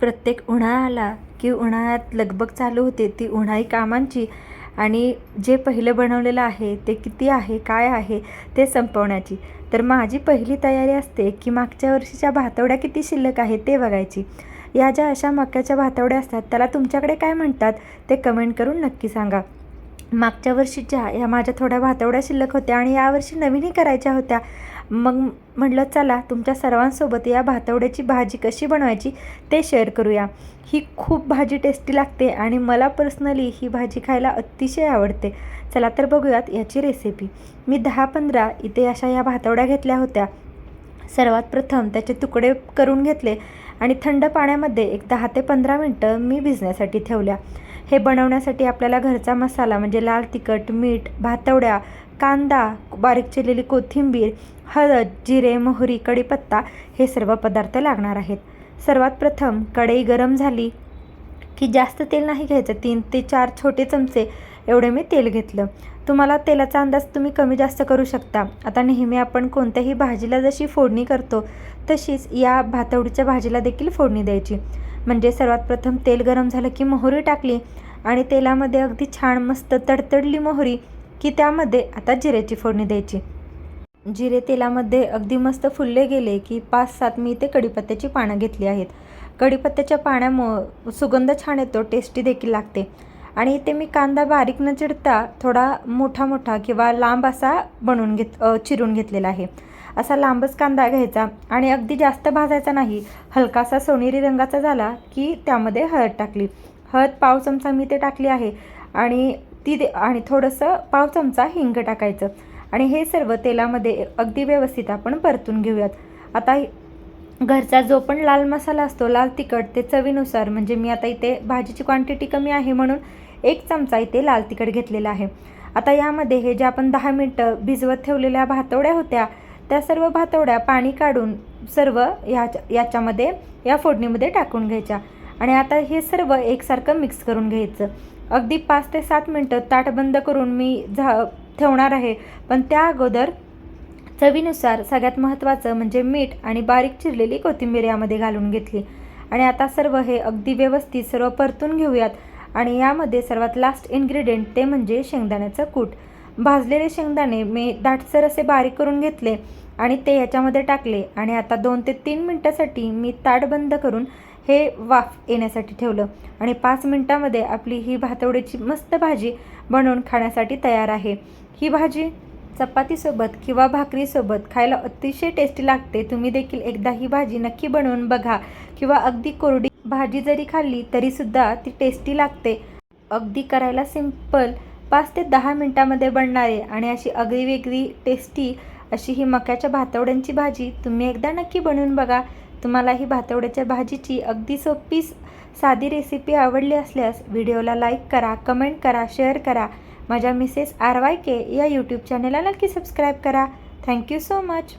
प्रत्येक उन्हाळा आला की उन्हाळ्यात लगबग चालू होते ती उन्हाळी कामांची आणि जे पहिलं बनवलेलं आहे ते किती आहे काय आहे ते संपवण्याची. तर माझी पहिली तयारी असते की मागच्या वर्षीच्या भातवड्या किती शिल्लक आहे ते बघायची. या ज्या अशा मक्याच्या भातवड्या असतात त्याला तुमच्याकडे काय म्हणतात ते कमेंट करून नक्की सांगा. मागच्या वर्षीच्या या माझ्या थोड्या भातवड्या शिल्लक होत्या आणि यावर्षी नवीनही करायच्या होत्या. मग म्हटलं चला तुमच्या सर्वांसोबत या भातवड्याची भाजी कशी बनवायची ते शेअर करूया. ही खूप भाजी टेस्टी लागते आणि मला पर्सनली ही भाजी खायला अतिशय आवडते. चला तर बघूयात याची रेसिपी मी दहा पंधरा इथे अशा या भातवड्या घेतल्या होत्या. सर्वात प्रथम त्याचे तुकडे करून घेतले आणि थंड पाण्यामध्ये एक दहा ते पंधरा मिनटं मी भिजण्यासाठी ठेवल्या. हे बनवण्यासाठी आपल्याला घरचा मसाला म्हणजे लाल तिखट मीठ भातवड्या कांदा बारीक चिरलेली कोथिंबीर हळद जिरे मोहरी कढीपत्ता हे सर्व पदार्थ लागणार आहेत. सर्वात प्रथम कढई गरम झाली की जास्त तेल नाही घ्यायचं तीन ते चार छोटे चमचे एवढे मी तेल घेतलं. तुम्हाला तेलाचा अंदाज तुम्ही कमी जास्त करू शकता. आता नेहमी आपण कोणत्याही भाजीला जशी फोडणी करतो तशीच या भातवडीच्या भाजीला देखील फोडणी द्यायची. म्हणजे सर्वात प्रथम तेल गरम झालं की मोहरी टाकली आणि तेलामध्ये अगदी छान मस्त तडतडली मोहरी की त्यामध्ये आता जिऱ्याची फोडणी द्यायची. जिरे तेलामध्ये अगदी मस्त फुलले गेले की पाच सात मी इथे कढीपत्त्याची पानं घेतली आहेत. कढीपत्त्याच्या पाण्यामुळं सुगंध छान येतो टेस्टी देखील लागते. आणि इथे मी कांदा बारीक न चिरता थोडा मोठा मोठा किंवा लांब असा बनवून घेत चिरून घेतलेला आहे. असा लांबच कांदा घ्यायचा आणि अगदी जास्त भाजायचा नाही. हलकासा सोनेरी रंगाचा झाला की त्यामध्ये हळद टाकली. हळद पाव चमचा मी ते टाकली आहे आणि ती दे आणि थोडंसं पाव चमचा हिंग टाकायचं. आणि हे सर्व तेलामध्ये अगदी व्यवस्थित आपण परतून घेऊयात. आता घरचा जो पण लाल मसाला असतो लाल तिखट ते चवीनुसार म्हणजे मी आता इथे भाजीची क्वांटिटी कमी आहे म्हणून एक चमचा इथे लाल तिखट घेतलेला आहे. आता यामध्ये हे जे आपण दहा मिनटं भिजवत ठेवलेल्या भातवड्या होत्या त्या सर्व भातवड्या पाणी काढून सर्व ह्याच्या याच्यामध्ये या फोडणीमध्ये टाकून घ्यायच्या. आणि आता हे सर्व एकसारखं मिक्स करून घ्यायचं. अगदी पाच ते सात मिनटं ताट बंद करून मी झा ठेवणार आहे. पण त्या अगोदर चवीनुसार सगळ्यात महत्त्वाचं म्हणजे मीठ आणि बारीक चिरलेली कोथिंबीर यामध्ये घालून घेतली. आणि आता सर्व हे अगदी व्यवस्थित सर्व परतून घेऊयात. आणि यामध्ये सर्वात लास्ट इन्ग्रेडियंट ते म्हणजे शेंगदाण्याचं कूट. भाजलेले शेंगदाणे मी दाटसर असे बारीक करून घेतले आणि ते याच्यामध्ये टाकले. आणि आता दोन ते तीन मिनटासाठी मी ताट बंद करून हे वाफ येण्यासाठी ठेवलं. आणि पाच मिनटामध्ये आपली ही भातवडीची मस्त भाजी बनवून खाण्यासाठी तयार आहे. ही भाजी चपातीसोबत किंवा भाकरीसोबत खायला अतिशय टेस्टी लागते. तुम्ही देखील एकदा ही भाजी नक्की बनवून बघा. किंवा अगदी कोरडी भाजी जरी खाल्ली तरीसुद्धा ती टेस्टी लागते. अगदी करायला सिंपल पाच ते दहा मिनटामध्ये बनणारे आणि अशी अगदी वेगळी टेस्टी अशी ही मक्याच्या भातवड्यांची भाजी तुम्ही एकदा नक्की बनवून बघा. तुम्हाला ही भातवड्याच्या भाजीची अगदी सोपी साधी रेसिपी आवडली असल्यास व्हिडिओला लाईक करा कमेंट करा शेअर करा. माझ्या मिसेस आर वाय के या यूट्यूब चॅनेलला नक्की सबस्क्राईब करा. Thank you so much